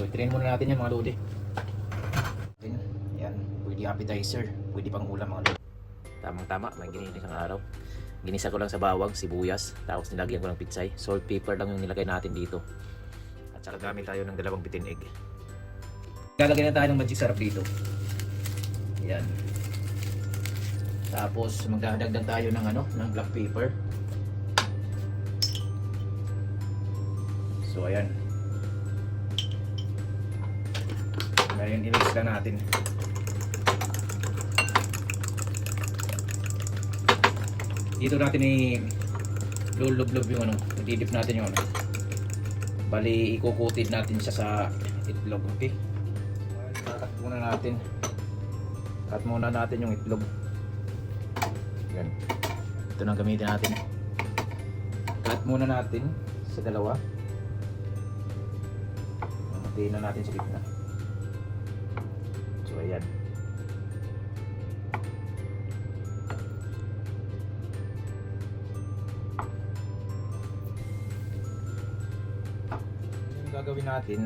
So, itrin muna natin yan mga lodi. Yan, pwede appetizer, pwede pang ulam mga lodi. Tamang tama, may giniling ang araw. Ginisa ko lang sa bawang, sibuyas, tapos nilagyan ko ng pitsay. Salt, pepper lang yung nilagay natin dito. At saka gamit tayo ng dalawang bitin egg. Lalagyan na tayo ng magic sarap dito. Yan. Tapos magdadagdag tayo ng ano, ng black pepper. So ayan. Ngayon i-mix lang natin. Dito natin i lulublob yung ano, didip natin yung ano. Bali ikukutid natin siya sa itlog, okay? Cut muna natin. Cut muna natin yung itlog. Yan. Ito na gamitin natin. Cut muna natin sa dalawa. Matiin na natin sa gitna. So ayan. Yung gagawin natin,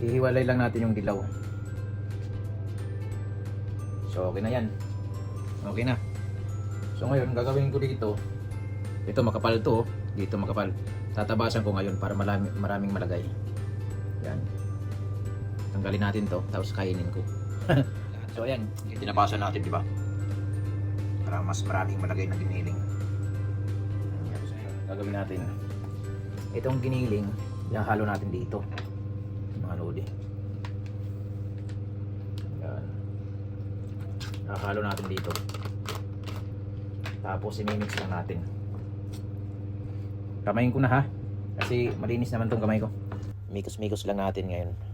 ihiwalay lang natin yung dilaw. So okay na yan. Okay na. So ngayon, gagawin ko dito, ito makapal to, oh. dito makapal. Tatabasan ko ngayon para marami, maraming malagay. Yan. Tanggalin natin to, tapos kainin ko. so ayan, tinabasan natin, di ba? Para mas maraming malagay na giniling. Gagawin natin. Itong giniling, ihahalo natin dito. Mga lodi. Yan. Ihahalo natin dito. Tapos imimix lang natin. Kamayin ko na ha. Kasi malinis naman tong kamay ko. Mikos-mikos lang natin ngayon.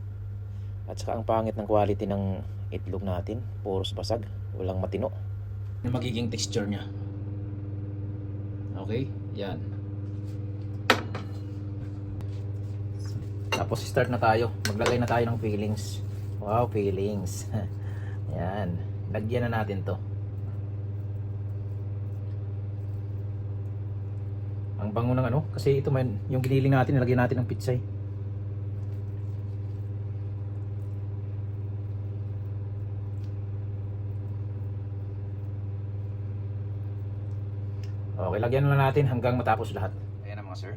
At saka ang pangit ng quality ng itlog natin. Puros basag. Walang matino. Yung magiging texture niya. Okay? Yan. Tapos start na tayo. Maglagay na tayo ng fillings. Wow, fillings. Yan. Lagyan na natin to. Ang bango ng ano, kasi ito man, yung giniling natin, nilagyan natin ng pitsay. Okay, lagyan na natin hanggang matapos lahat. Ayan na mga sir.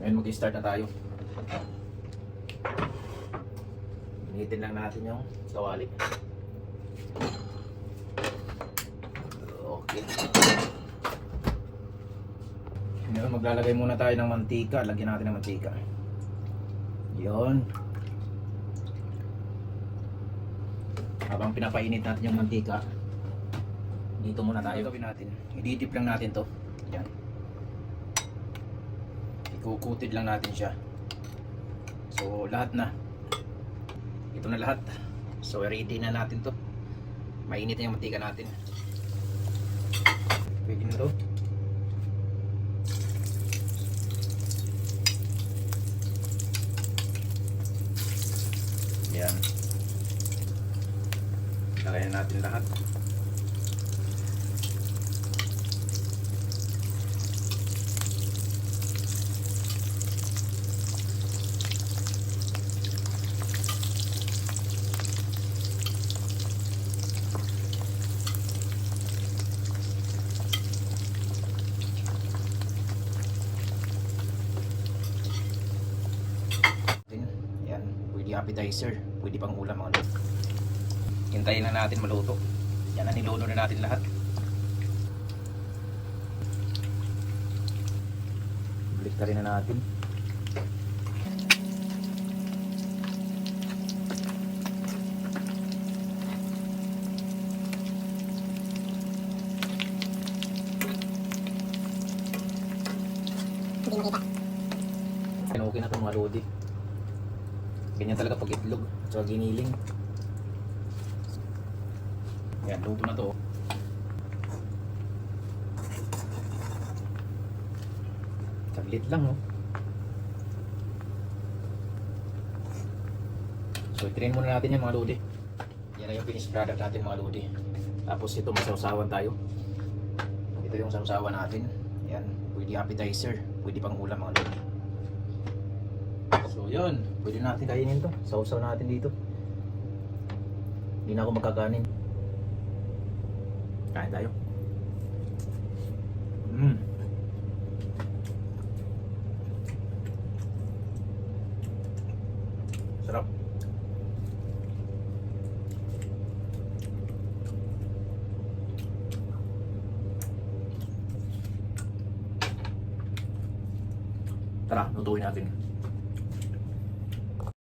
Ngayon mag-start na tayo. Initin lang natin yung kawali. Okay. Ngayon maglalagay muna tayo ng mantika. Lagyan natin ng mantika. Yon. Habang pinapainit natin yung mantika, dito muna tayo. Gawin natin. Ididip lang natin to. Yan. Ikukutid lang natin siya. So, lahat na. Ito na lahat. So, ready na natin to. Mainit na yung mantika natin. Pwede na to. Yan. Lagayan natin lahat. Din, Yan, pwede appetizer, pwede pang ulam mga lord. Hintayin na natin maluto. Yan na niluto na natin lahat. Balik rin na natin. Okay na itong mga lodi. Ganyan talaga pag itlog. Tsaka giniling. Yan, luto na to. Saglit lang, oh. So, itrain muna natin yan mga lodi. Yan na yung finished product natin mga lodi. Tapos ito, masawsawan tayo. Ito yung sawsawan natin. Yan, pwede appetizer, pwede pang ulam mga lodi. So yun, pwede natin kainin to. Sausaw natin dito. Hindi na ako magkakanin. Kain tayo. Mm. Sarap. Tara, lutuin natin.